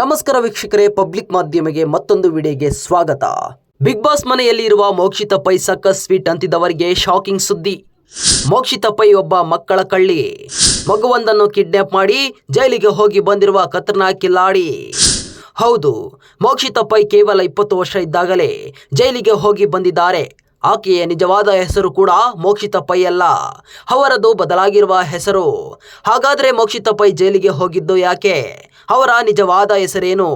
ನಮಸ್ಕಾರ ವೀಕ್ಷಕರೇ, ಪಬ್ಲಿಕ್ ಮಾಧ್ಯಮಕ್ಕೆ ಮತ್ತೊಂದು ವಿಡಿಯೋಗೆ ಸ್ವಾಗತ. ಬಿಗ್ ಬಾಸ್ ಮನೆಯಲ್ಲಿರುವ ಮೋಕ್ಷಿತ ಪೈ ಸಕ್ಕಸ್ ಸ್ವೀಟ್ ಅಂತಿದ್ದವರಿಗೆ ಶಾಕಿಂಗ್ ಸುದ್ದಿ. ಮೋಕ್ಷಿತ ಪೈ ಒಬ್ಬ ಮಕ್ಕಳ ಕಳ್ಳಿ. ಮಗುವೊಂದನ್ನು ಕಿಡ್ನಾಪ್ ಮಾಡಿ ಜೈಲಿಗೆ ಹೋಗಿ ಬಂದಿರುವ ಕತ್ರನಾ ಕಿಲ್ಲಾಡಿ. ಹೌದು, ಮೋಕ್ಷಿತ ಪೈ ಕೇವಲ ಇಪ್ಪತ್ತು ವರ್ಷ ಇದ್ದಾಗಲೇ ಜೈಲಿಗೆ ಹೋಗಿ ಬಂದಿದ್ದಾರೆ. ಆಕೆಯ ನಿಜವಾದ ಹೆಸರು ಕೂಡ ಮೋಕ್ಷಿತ ಪೈ ಅಲ್ಲ. ಅವರದು ಬದಲಾಗಿರುವ ಹೆಸರು. ಹಾಗಾದರೆ ಮೋಕ್ಷಿತ ಪೈ ಜೈಲಿಗೆ ಹೋಗಿದ್ದು ಯಾಕೆ? ಅವರ ನಿಜವಾದ ಹೆಸರೇನು?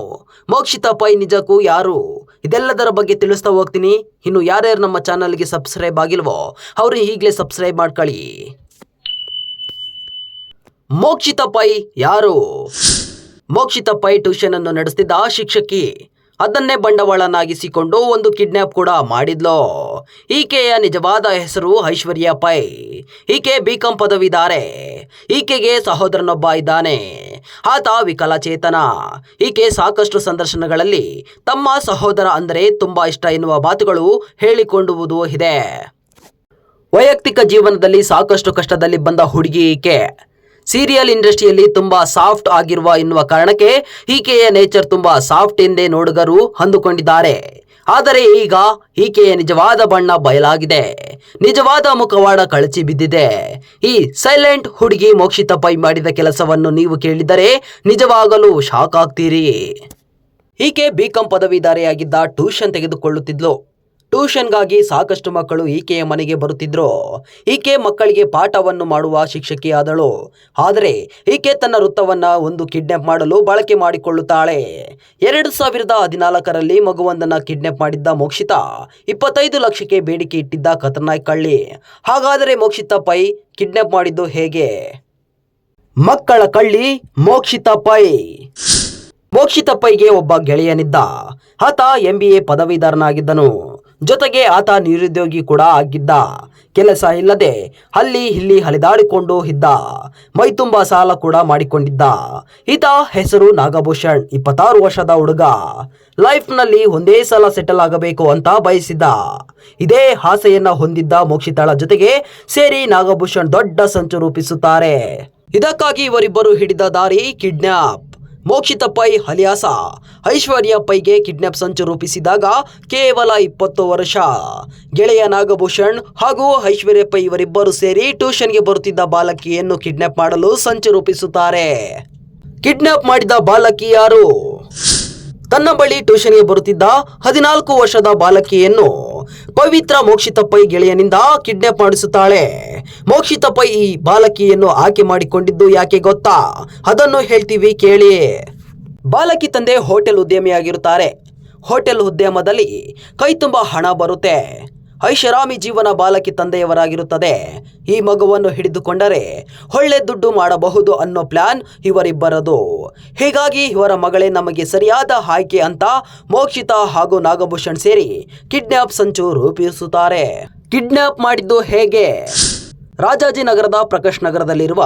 ಮೋಕ್ಷಿತ ಪೈ ನಿಜಕ್ಕೂ ಯಾರು? ಇದೆಲ್ಲದರ ಬಗ್ಗೆ ತಿಳಿಸ್ತಾ ಹೋಗ್ತೀನಿ. ಇನ್ನು ಯಾರ್ಯಾರು ನಮ್ಮ ಚಾನಲ್ಗೆ ಸಬ್ಸ್ಕ್ರೈಬ್ ಆಗಿಲ್ವೋ, ಅವರು ಈಗಲೇ ಸಬ್ಸ್ಕ್ರೈಬ್ ಮಾಡ್ಕೊಳ್ಳಿ. ಮೋಕ್ಷಿತ ಪೈ ಯಾರು? ಮೋಕ್ಷಿತ ಪೈ ಟ್ಯೂಷನ್ ಅನ್ನು ನಡೆಸ್ತಿದ್ದ ಶಿಕ್ಷಕಿ. ಅದನ್ನೇ ಬಂಡವಾಳನಾಗಿಸಿಕೊಂಡು ಒಂದು ಕಿಡ್ನ್ಯಾಪ್ ಕೂಡ ಮಾಡಿದ್ಲು. ಈಕೆಯ ನಿಜವಾದ ಹೆಸರು ಐಶ್ವರ್ಯ ಪೈ ಈಕೆ ಬಿಕಾಂ ಪದವಿದ್ದಾರೆ ಈಕೆಗೆ ಸಹೋದರನೊಬ್ಬ ಇದ್ದಾನೆ. ಆತ ವಿಕಲಚೇತನ. ಈಕೆ ಸಾಕಷ್ಟು ಸಂದರ್ಶನಗಳಲ್ಲಿ ತಮ್ಮ ಸಹೋದರ ಅಂದರೆ ತುಂಬಾ ಇಷ್ಟ ಎನ್ನುವ ಮಾತುಗಳು ಹೇಳಿಕೊಂಡುವುದು ಇದೆ. ವೈಯಕ್ತಿಕ ಜೀವನದಲ್ಲಿ ಸಾಕಷ್ಟು ಕಷ್ಟದಲ್ಲಿ ಬಂದ ಹುಡುಗಿ ಈಕೆ. ಸೀರಿಯಲ್ ಇಂಡಸ್ಟ್ರಿಯಲ್ಲಿ ತುಂಬಾ ಸಾಫ್ಟ್ ಆಗಿರುವ ಎನ್ನುವ ಕಾರಣಕ್ಕೆ ಈಕೆಯ ನೇಚರ್ ತುಂಬಾ ಸಾಫ್ಟ್ ಎಂದೇ ನೋಡುಗರು ಅಂದುಕೊಂಡಿದ್ದಾರೆ. ಆದರೆ ಈಗ ಈಕೆಯ ನಿಜವಾದ ಬಣ್ಣ ಬಯಲಾಗಿದೆ. ನಿಜವಾದ ಮುಖವಾಡ ಕಳಚಿ ಬಿದ್ದಿದೆ. ಈ ಸೈಲೆಂಟ್ ಹುಡುಗಿ ಮೋಕ್ಷಿತ ಪೈ ಮಾಡಿದ ಕೆಲಸವನ್ನು ನೀವು ಕೇಳಿದರೆ ನಿಜವಾಗಲೂ ಶಾಕ್ ಆಗ್ತೀರಿ. ಈಕೆ ಬಿಕಾಂ ಪದವೀಧಾರಿಯಾಗಿದ್ದ ಟ್ಯೂಷನ್ ತೆಗೆದುಕೊಳ್ಳುತ್ತಿದ್ಲು. ಟ್ಯೂಷನ್ಗಾಗಿ ಸಾಕಷ್ಟು ಮಕ್ಕಳು ಈಕೆಯ ಮನೆಗೆ ಬರುತ್ತಿದ್ರು, ಈಕೆ ಮಕ್ಕಳಿಗೆ ಪಾಠವನ್ನು ಮಾಡುವ ಶಿಕ್ಷಕಿಯಾದಳು ಆದರೆ ಈಕೆ ತನ್ನ ವೃತ್ತವನ್ನು ಒಂದು ಕಿಡ್ನಾಪ್ ಮಾಡಲು ಬಳಕೆ ಮಾಡಿಕೊಳ್ಳುತ್ತಾಳೆ. ಎರಡು ಸಾವಿರದ ಹದಿನಾಲ್ಕರಲ್ಲಿ ಮಗುವೊಂದನ್ನು ಕಿಡ್ನಾಪ್ ಮಾಡಿದ್ದ ಮೋಕ್ಷಿತ ಇಪ್ಪತ್ತೈದು ಲಕ್ಷಕ್ಕೆ ಬೇಡಿಕೆ ಇಟ್ಟಿದ್ದ ಖತರ್ನಾಕ್ ಕಳ್ಳಿ. ಹಾಗಾದರೆ ಮೋಕ್ಷಿತ ಪೈ ಕಿಡ್ನಾಪ್ ಮಾಡಿದ್ದು ಹೇಗೆ? ಮಕ್ಕಳ ಕಳ್ಳಿ ಮೋಕ್ಷಿತ ಪೈ. ಮೋಕ್ಷಿತ ಪೈಗೆ ಒಬ್ಬ ಗೆಳೆಯನಿದ್ದ. ಆತ ಎಂ ಬಿ ಎ ಪದವೀಧರನಾಗಿದ್ದನು. ಜೊತೆಗೆ ಆತ ನಿರುದ್ಯೋಗಿ ಕೂಡ ಆಗಿದ್ದ. ಕೆಲಸ ಇಲ್ಲದೆ ಅಲ್ಲಿ ಇಲ್ಲಿ ಹಲಿದಾಡಿಕೊಂಡು ಇದ್ದ. ಮೈತುಂಬ ಸಾಲ ಕೂಡ ಮಾಡಿಕೊಂಡಿದ್ದ. ಈತ ಹೆಸರು ನಾಗಭೂಷಣ್, ಇಪ್ಪತ್ತಾರು ವರ್ಷದ ಹುಡುಗ. ಲೈಫ್ನಲ್ಲಿ ಒಂದೇ ಸಲ ಸೆಟಲ್ ಆಗಬೇಕು ಅಂತ ಬಯಸಿದ್ದ. ಇದೇ ಆಸೆಯನ್ನ ಹೊಂದಿದ್ದ ಮೋಕ್ಷಿತಾಳ ಜೊತೆಗೆ ಸೇರಿ ನಾಗಭೂಷಣ್ ದೊಡ್ಡ ಸಂಚು ರೂಪಿಸುತ್ತಾರೆ. ಇದಕ್ಕಾಗಿ ಇವರಿಬ್ಬರು ಹಿಡಿದ ದಾರಿ ಕಿಡ್ನಾಪ್. ಮೋಕ್ಷಿತ ಪೈ ಹಲಿಯಾಸ. ಐಶ್ವರ್ಯ ಪೈಗೆ ಕಿಡ್ನಾಪ್ ಸಂಚು ರೂಪಿಸಿದಾಗ ಕೇವಲ ಇಪ್ಪತ್ತು ವರ್ಷ. ಗೆಳೆಯ ನಾಗಭೂಷಣ್ ಹಾಗೂ ಐಶ್ವರ್ಯ ಪೈ ಇವರಿಬ್ಬರು ಸೇರಿ ಟ್ಯೂಷನ್ಗೆ ಬರುತ್ತಿದ್ದ ಬಾಲಕಿಯನ್ನು ಕಿಡ್ನಾಪ್ ಮಾಡಲು ಸಂಚು ರೂಪಿಸುತ್ತಾರೆ. ಕಿಡ್ನಾಪ್ ಮಾಡಿದ ಬಾಲಕಿ ಯಾರು? ತನ್ನ ಬಳಿ ಟ್ಯೂಷನ್ಗೆ ಬರುತ್ತಿದ್ದ ಹದಿನಾಲ್ಕು ವರ್ಷದ ಬಾಲಕಿಯನ್ನು ಪವಿತ್ರ ಮೋಕ್ಷಿತಪ್ಪೈ ಗೆಳೆಯನಿಂದ ಕಿಡ್ನಾಪ್ ಮಾಡಿಸುತ್ತಾಳೆ. ಮೋಕ್ಷಿತಪ್ಪೈ ಈ ಬಾಲಕಿಯನ್ನು ಆಕೆ ಮಾಡಿಕೊಂಡಿದ್ದು ಯಾಕೆ ಗೊತ್ತಾ? ಅದನ್ನು ಹೇಳ್ತೀವಿ ಕೇಳಿ. ಬಾಲಕಿ ತಂದೆ ಹೋಟೆಲ್ ಉದ್ಯಮಿಯಾಗಿರುತ್ತಾರೆ. ಹೋಟೆಲ್ ಉದ್ಯಮದಲ್ಲಿ ಕೈ ತುಂಬ ಹಣ ಬರುತ್ತೆ. ಐಷಾರಾಮಿ ಜೀವನ ಬಾಲಕಿ ತಂದೆಯವರಾಗಿರುತ್ತದೆ. ಈ ಮಗುವನ್ನು ಹಿಡಿದುಕೊಂಡರೆ ಒಳ್ಳೆ ದುಡ್ಡು ಮಾಡಬಹುದು ಅನ್ನೋ ಪ್ಲಾನ್ ಇವರಿಬ್ಬರದು. ಹೀಗಾಗಿ ಇವರ ಮಗಳೇ ನಮಗೆ ಸರಿಯಾದ ಆಯ್ಕೆ ಅಂತ ಮೋಕ್ಷಿತಾ ಹಾಗೂ ನಾಗಭೂಷಣ್ ಸೇರಿ ಕಿಡ್ನಾಪ್ ಸಂಚು ರೂಪಿಸುತ್ತಾರೆ. ಕಿಡ್ನಾಪ್ ಮಾಡಿದ್ದು ಹೇಗೆ? ರಾಜಾಜಿನಗರದ ಪ್ರಕಾಶ್ ನಗರದಲ್ಲಿರುವ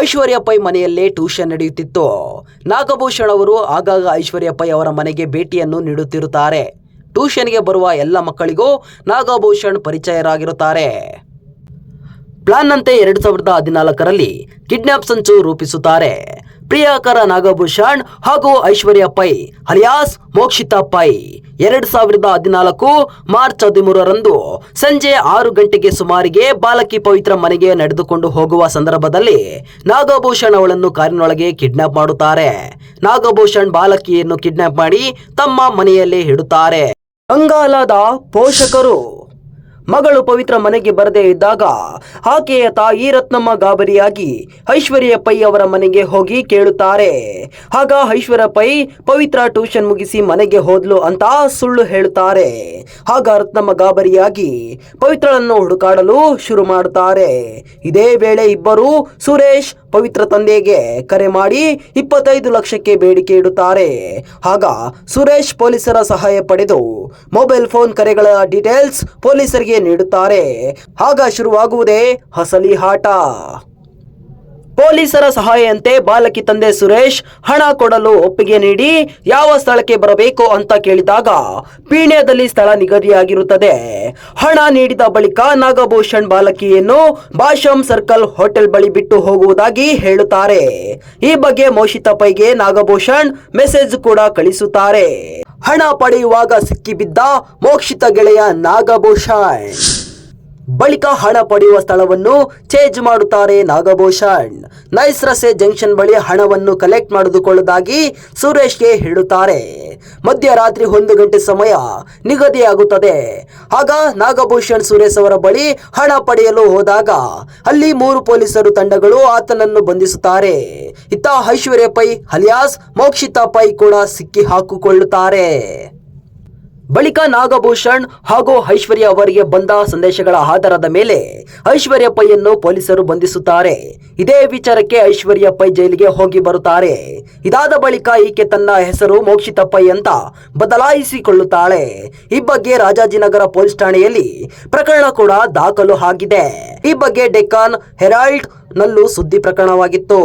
ಐಶ್ವರ್ಯ ಪೈ ಮನೆಯಲ್ಲೇ ಟ್ಯೂಷನ್ ನಡೆಯುತ್ತಿತ್ತು. ನಾಗಭೂಷಣ್ ಅವರು ಆಗಾಗ ಐಶ್ವರ್ಯ ಪೈ ಅವರ ಮನೆಗೆ ಭೇಟಿಯನ್ನು ನೀಡುತ್ತಿರುತ್ತಾರೆ. ಟ್ಯೂಷನ್ಗೆ ಬರುವ ಎಲ್ಲ ಮಕ್ಕಳಿಗೂ ನಾಗಭೂಷಣ್ ಪರಿಚಯರಾಗಿರುತ್ತಾರೆ. ಪ್ಲಾನ್ನಂತೆ ಎರಡು ಸಾವಿರದ ಹದಿನಾಲ್ಕರಲ್ಲಿ ಕಿಡ್ನಾಪ್ ಸಂಚು ರೂಪಿಸುತ್ತಾರೆ. ಪ್ರಿಯಾಕರ ನಾಗಭೂಷಣ್ ಹಾಗೂ ಐಶ್ವರ್ಯ ಪೈ ಅಲಿಯಾಸ್ ಮೋಕ್ಷಿತಾ ಪೈ ಎರಡು ಸಾವಿರದ ಹದಿನಾಲ್ಕು ಮಾರ್ಚ್ ಹದಿಮೂರರಂದು ಸಂಜೆ ಆರು ಗಂಟೆಗೆ ಸುಮಾರಿಗೆ ಬಾಲಕಿ ಪವಿತ್ರ ಮನೆಗೆ ನಡೆದುಕೊಂಡು ಹೋಗುವ ಸಂದರ್ಭದಲ್ಲಿ ನಾಗಭೂಷಣ್ ಅವಳನ್ನು ಕಾರಿನೊಳಗೆ ಕಿಡ್ನಾಪ್ ಮಾಡುತ್ತಾರೆ. ನಾಗಭೂಷಣ್ ಬಾಲಕಿಯನ್ನು ಕಿಡ್ನಾಪ್ ಮಾಡಿ ತಮ್ಮ ಮನೆಯಲ್ಲೇ ಇಡುತ್ತಾರೆ. ಕಂಗಾಲಾದ ಪೋಷಕರು. ಮಗಳು ಪವಿತ್ರ ಮನೆಗೆ ಬರದೇ ಇದ್ದಾಗ ಆಕೆಯ ತಾಯಿ ರತ್ನಮ್ಮ ಗಾಬರಿಯಾಗಿ ಐಶ್ವರ್ಯ ಪೈ ಅವರ ಮನೆಗೆ ಹೋಗಿ ಕೇಳುತ್ತಾರೆ. ಆಗ ಐಶ್ವರ್ಯ ಪೈ ಪವಿತ್ರ ಟ್ಯೂಷನ್ ಮುಗಿಸಿ ಮನೆಗೆ ಹೋದ್ಲು ಅಂತ ಸುಳ್ಳು ಹೇಳುತ್ತಾರೆ. ಆಗ ರತ್ನಮ್ಮ ಗಾಬರಿಯಾಗಿ ಪವಿತ್ರಳನ್ನು ಹುಡುಕಾಡಲು ಶುರು ಮಾಡುತ್ತಾರೆ ಇದೇ ವೇಳೆ ಇಬ್ಬರು ಸುರೇಶ್ ಪವಿತ್ರ ತಂದೆಗೆ ಕರೆ ಮಾಡಿ ಇಪ್ಪತ್ತೈದು ಲಕ್ಷಕ್ಕೆ ಬೇಡಿಕೆ ಇಡುತ್ತಾರೆ. ಆಗ ಸುರೇಶ್ ಪೊಲೀಸರ ಸಹಾಯ ಪಡೆದು ಮೊಬೈಲ್ ಫೋನ್ ಕರೆಗಳ ಡೀಟೇಲ್ಸ್ ಪೊಲೀಸರಿಗೆ ನೀಡುತ್ತಾರೆ. ಆಗ ಶುರುವಾಗುವುದೇ ಹಸಲಿ ಆಟ ಪೊಲೀಸರ ಸಹಾಯಂತೆ ಬಾಲಕಿ ತಂದೆ ಸುರೇಶ್ ಹಣ ಕೊಡಲು ಒಪ್ಪಿಗೆ ನೀಡಿ ಯಾವ ಸ್ಥಳಕ್ಕೆ ಬರಬೇಕು ಅಂತ ಕೇಳಿದಾಗ ಪೀಣ್ಯದಲ್ಲಿ ಸ್ಥಳ ನಿಗದಿಯಾಗಿರುತ್ತದೆ. ಹಣ ನೀಡಿದ ಬಳಿಕ ನಾಗಭೂಷಣ್ ಬಾಲಕಿಯನ್ನು ಭಾಷಂ ಸರ್ಕಲ್ ಹೋಟೆಲ್ ಬಳಿ ಬಿಟ್ಟು ಹೋಗುವುದಾಗಿ ಹೇಳುತ್ತಾರೆ. ಈ ಬಗ್ಗೆ ಮೋಷಿತ ಪೈಗೆ ನಾಗಭೂಷಣ್ ಮೆಸೇಜ್ ಕೂಡ ಕಳಿಸುತ್ತಾರೆ. ಹಣ ಪಡೆಯುವಾಗ ಸಿಕ್ಕಿಬಿದ್ದ ಮೋಕ್ಷಿತ ಗೆಳೆಯ ನಾಗಭೂಷಣ್. ಬಳಿಕ ಹಣ ಪಡೆಯುವ ಸ್ಥಳವನ್ನು ಚೇಂಜ್ ಮಾಡುತ್ತಾರೆ ನಾಗಭೂಷಣ್. ನೈಸ್ ರಸ್ತೆ ಜಂಕ್ಷನ್ ಬಳಿ ಹಣವನ್ನು ಕಲೆಕ್ಟ್ ಮಾಡಿದುಕೊಳ್ಳುವುದಾಗಿ ಸುರೇಶ್ಗೆ ಹೇಳುತ್ತಾರೆ. ಮಧ್ಯರಾತ್ರಿ ಒಂದು ಗಂಟೆ ಸಮಯ ನಿಗದಿಯಾಗುತ್ತದೆ. ಆಗ ನಾಗಭೂಷಣ್ ಸುರೇಶ್ ಅವರ ಬಳಿ ಹಣ ಪಡೆಯಲು ಹೋದಾಗ ಅಲ್ಲಿ ಮೂರು ಪೊಲೀಸರು ತಂಡಗಳು ಆತನನ್ನು ಬಂಧಿಸುತ್ತಾರೆ. ಇತ್ತ ಐಶ್ವರ್ಯ ಪೈ, ಅಲಿಯಾಸ್ ಮೋಕ್ಷಿತಾ ಪೈ ಕೂಡ ಸಿಕ್ಕಿ ಹಾಕಿಕೊಳ್ಳುತ್ತಾರೆ ಬಳಿಕ ನಾಗಭೂಷಣ್ ಹಾಗೂ ಐಶ್ವರ್ಯ ಅವರಿಗೆ ಬಂದ ಸಂದೇಶಗಳ ಆಧಾರದ ಮೇಲೆ ಐಶ್ವರ್ಯ ಪೈಯನ್ನು ಪೊಲೀಸರು ಬಂಧಿಸುತ್ತಾರೆ. ಇದೇ ವಿಚಾರಕ್ಕೆ ಐಶ್ವರ್ಯ ಪೈ ಜೈಲಿಗೆ ಹೋಗಿ ಬರುತ್ತಾರೆ. ಇದಾದ ಬಳಿಕ ಈಕೆ ತನ್ನ ಹೆಸರು ಮೋಕ್ಷಿತ ಪೈ ಅಂತ ಬದಲಾಯಿಸಿಕೊಳ್ಳುತ್ತಾಳೆ. ಈ ಬಗ್ಗೆ ರಾಜಾಜಿನಗರ ಪೊಲೀಸ್ ಠಾಣೆಯಲ್ಲಿ ಪ್ರಕರಣ ಕೂಡ ದಾಖಲು ಆಗಿದೆ. ಈ ಬಗ್ಗೆ ಡೆಕ್ಕಾನ್ ಹೆರಾಲ್ಡ್ ನಲ್ಲೂ ಸುದ್ದಿ ಪ್ರಕರಣವಾಗಿತ್ತು.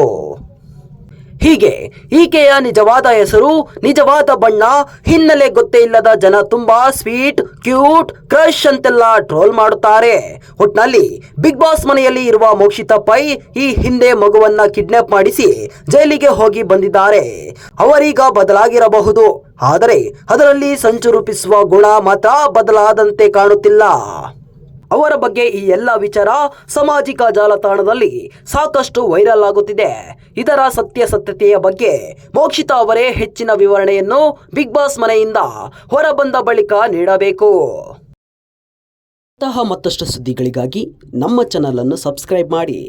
ಹೀಗೆ ಈಕೆಯ ನಿಜವಾದ ಹೆಸರು, ನಿಜವಾದ ಬಣ್ಣ, ಹಿನ್ನೆಲೆ ಗೊತ್ತೇ ಇಲ್ಲದ ಜನ ತುಂಬಾ ಸ್ವೀಟ್, ಕ್ಯೂಟ್ ಕ್ರಶ್ ಅಂತೆಲ್ಲ ಟ್ರೋಲ್ ಮಾಡುತ್ತಾರೆ. ಒಟ್ನಲ್ಲಿ ಬಿಗ್ ಬಾಸ್ ಮನೆಯಲ್ಲಿ ಇರುವ ಮೋಕ್ಷಿತ ಪೈ ಈ ಹಿಂದೆ ಮಗುವನ್ನ ಕಿಡ್ನಾಪ್ ಮಾಡಿಸಿ ಜೈಲಿಗೆ ಹೋಗಿ ಬಂದಿದ್ದಾರೆ. ಅವರೀಗ ಬದಲಾಗಿರಬಹುದು. ಆದರೆ ಅದರಲ್ಲಿ ಸಂಚು ರೂಪಿಸುವ ಗುಣ ಮಾತ್ರ ಬದಲಾದಂತೆ ಕಾಣುತ್ತಿಲ್ಲ. ಅವರ ಬಗ್ಗೆ ಈ ಎಲ್ಲ ವಿಚಾರ ಸಾಮಾಜಿಕ ಜಾಲತಾಣದಲ್ಲಿ ಸಾಕಷ್ಟು ವೈರಲ್ ಆಗುತ್ತಿದೆ. ಇದರ ಸತ್ಯಸತ್ಯತೆಯ ಬಗ್ಗೆ ಮೋಕ್ಷಿತಾ ಅವರೇ ಹೆಚ್ಚಿನ ವಿವರಣೆಯನ್ನು ಬಿಗ್ ಬಾಸ್ ಮನೆಯಿಂದ ಹೊರಬಂದ ಬಳಿಕ ನೀಡಬೇಕು. ಇಂತಹ ಮತ್ತಷ್ಟು ಸುದ್ದಿಗಳಿಗಾಗಿ ನಮ್ಮ ಚಾನಲ್ ಅನ್ನು ಸಬ್ಸ್ಕ್ರೈಬ್ ಮಾಡಿ.